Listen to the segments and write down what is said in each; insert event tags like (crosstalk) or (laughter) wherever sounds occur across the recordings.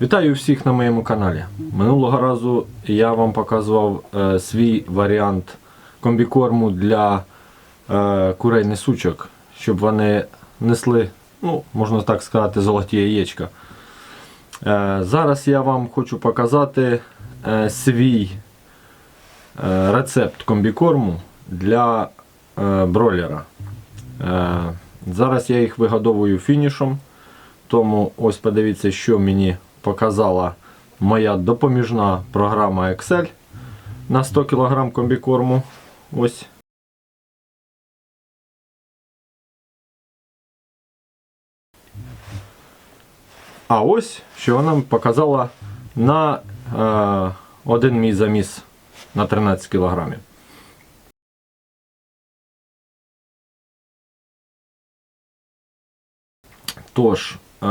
Вітаю всіх на моєму каналі. Минулого разу я вам показував е, свій варіант комбікорму для е, курей несучок, щоб вони несли, ну, можна так сказати, золоті яєчка. Е, зараз я вам хочу показати е, свій е, рецепт комбікорму для е, бройлера. Е, зараз я їх вигодовую фінішом. Тому ось подивіться, що мені показала моя допоміжна програма Excel на 100 кг комбікорму. Ось. А ось що вона показала на е, один мій заміс на 13 кг. Тож, е,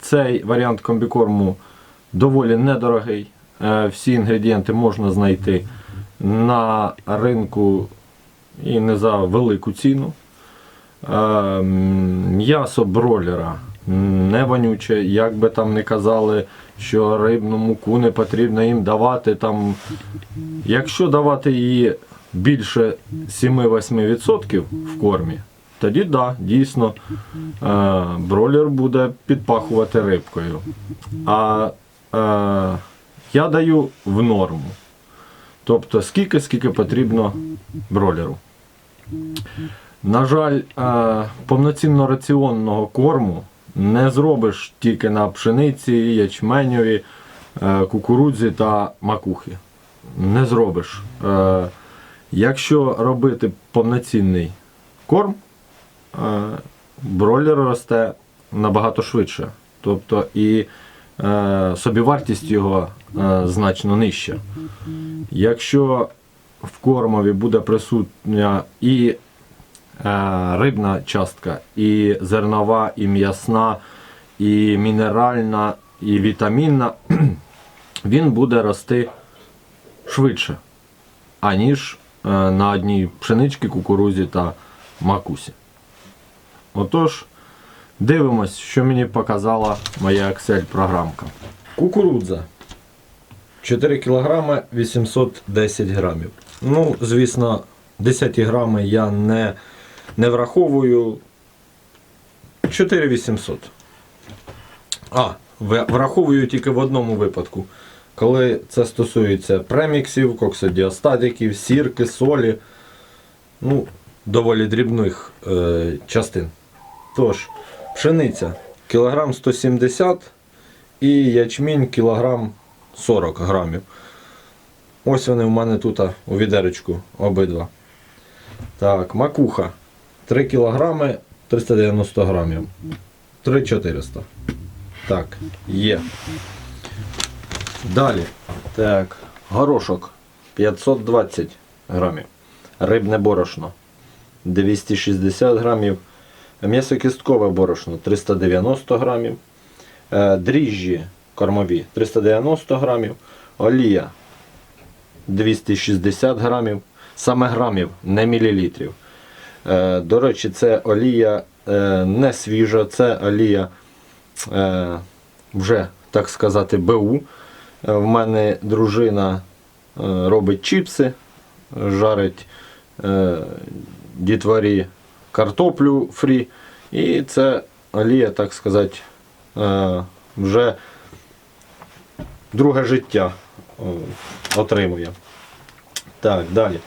цей варіант комбікорму доволі недорогий. Е, всі інгредієнти можна знайти на ринку і не за велику ціну. Е, М'ясо бройлера не вонюче, як би там не казали, що рибну муку не потрібно їм давати. Там, якщо давати її більше 7-8% в кормі, тоді так, да, дійсно е, бройлер буде підпахувати рибкою. А е, я даю в норму. Тобто скільки, скільки потрібно бройлеру. На жаль, е, повноцінно раціонного корму не зробиш тільки на пшениці, ячменьові, е, кукурудзі та макухи. Не зробиш. Якщо робити повноцінний корм, бройлер росте набагато швидше. Тобто і е, собівартість його е, значно нижча. Якщо в кормові буде присутня і е, рибна частка, і зернова, і м'ясна, і мінеральна, і вітамінна, (clears throat) він буде рости швидше, аніж на одній пшеничці, кукурузі та макусі. Отож, дивимось, що мені показала моя Excel програмка. Кукурудза. 4 кг 810 грамів. Ну, звісно, 10 грами я не, не враховую. 4800. А, враховую тільки в одному випадку. Коли це стосується преміксів, коксодіостатиків, сірки, солі. Ну, доволі дрібних е, частин. Тож, пшениця кілограм 170 і ячмінь кілограм 40 грамів. Ось вони в мене тут у відеречку обидва. Так, макуха 3 кілограми 390 грамів. 3400. Так, є. Далі. Так, горошок 520 грамів. Рибне борошно 260 грамів. М'ясокісткове борошно 390 грамів. Е, Дріжджі кормові 390 грамів. Олія 260 грамів. Саме грамів, не мілілітрів. Е, До речі, це олія е, не свіжа, це олія вже, так сказати, БУ. В мене дружина робить чіпси, жарить дітворі картоплю фрі. І це олія, так сказати, е, вже друге життя е, отримує. Так, далі.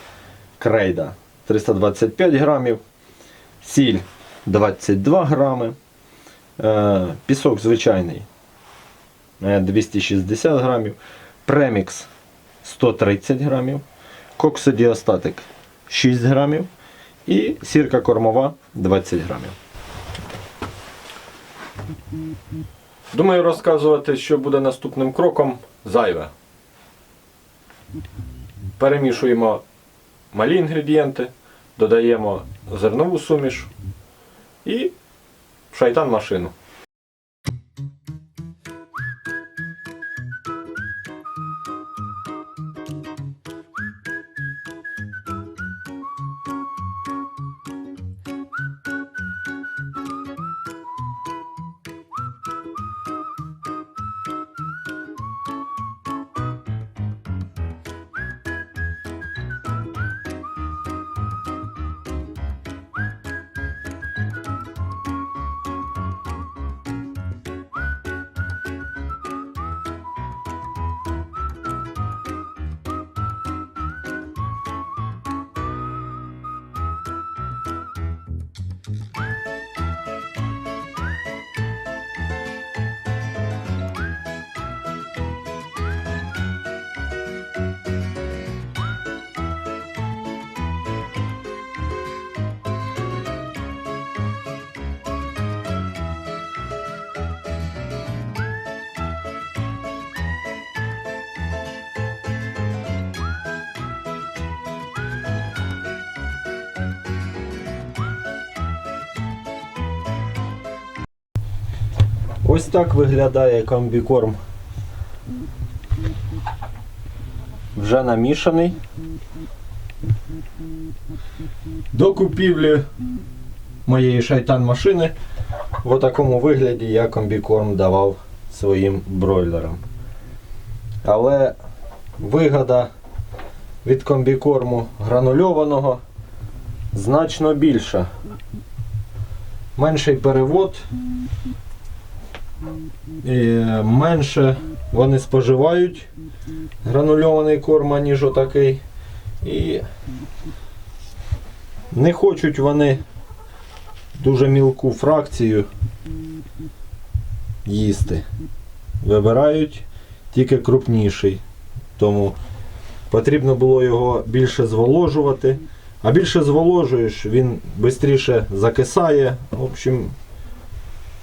Крейда 325 грамів, сіль 22 грами, е, пісок звичайний е, 260 грамів, премікс 130 грамів, коксодіостатик 6 грамів і сірка кормова 20 грамів. Думаю, розказувати, що буде наступним кроком, зайве. Перемішуємо малі інгредієнти, додаємо зернову суміш і шайтан машину. Ось так виглядає комбікорм. Вже намішаний. До купівлі моєї шайтан машини в такому вигляді я комбікорм давав своїм бройлерам. Але вигода від комбікорму гранульованого значно більша. Менший перевод, е, менше вони споживають гранульований корм, ніж отакий. І не хочуть вони дуже мілку фракцію їсти. Вибирають тільки крупніший. Тому потрібно було його більше зволожувати. А більше зволожуєш, він швидше закисає. В общем,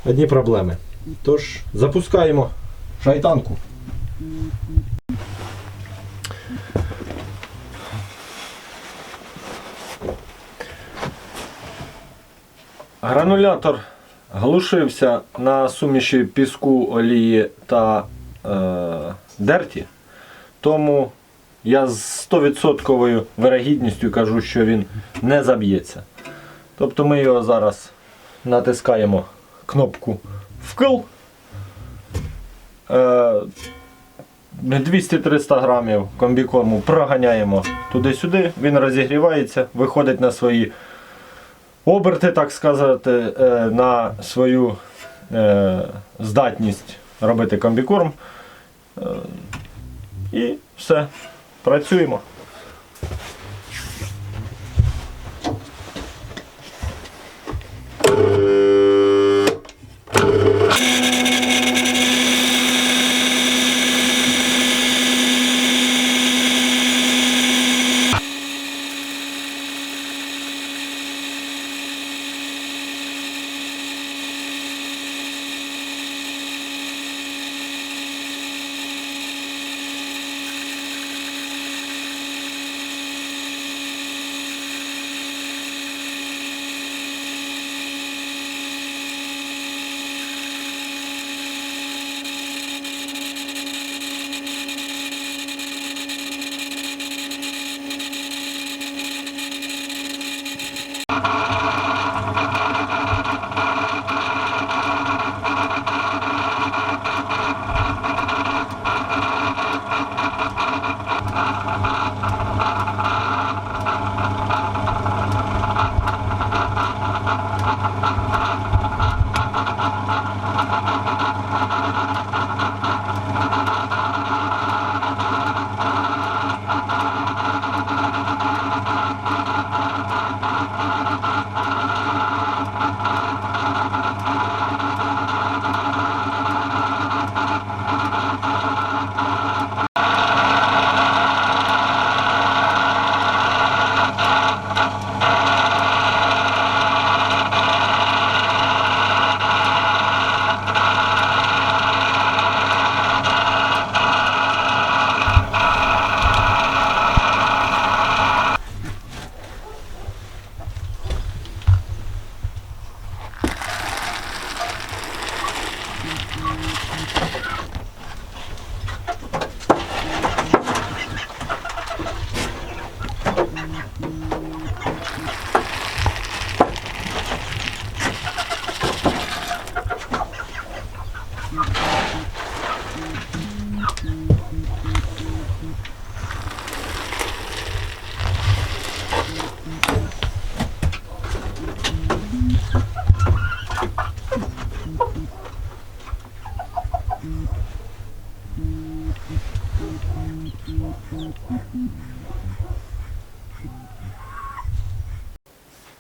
одні проблеми. Тож, запускаємо шайтанку. Гранулятор глушився на суміші піску, олії та е, дерті. Тому я з 100% вирогідністю кажу, що він не заб'ється. Тобто ми його зараз натискаємо кнопку вкл. Е, 200-300 грамів комбікорму проганяємо туди-сюди, він розігрівається, виходить на свої оберти, так сказати, е, на свою е, здатність робити комбікорм. Е, І все. Працюємо.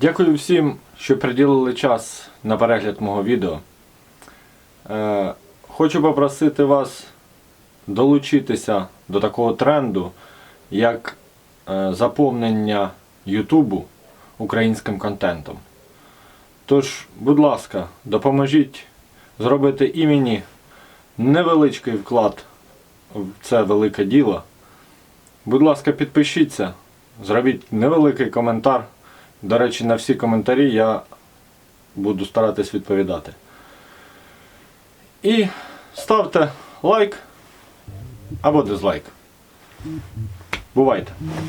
Дякую всім, що приділили час на перегляд мого відео. Е, хочу попросити вас долучитися до такого тренду, як е, заповнення Ютубу українським контентом. Тож, будь ласка, допоможіть зробити і мені невеличкий вклад в це велике діло. Будь ласка, підпишіться, зробіть невеликий коментар. До речі, на всі коментарі я буду старатись відповідати. І ставте лайк або дизлайк. Бувайте!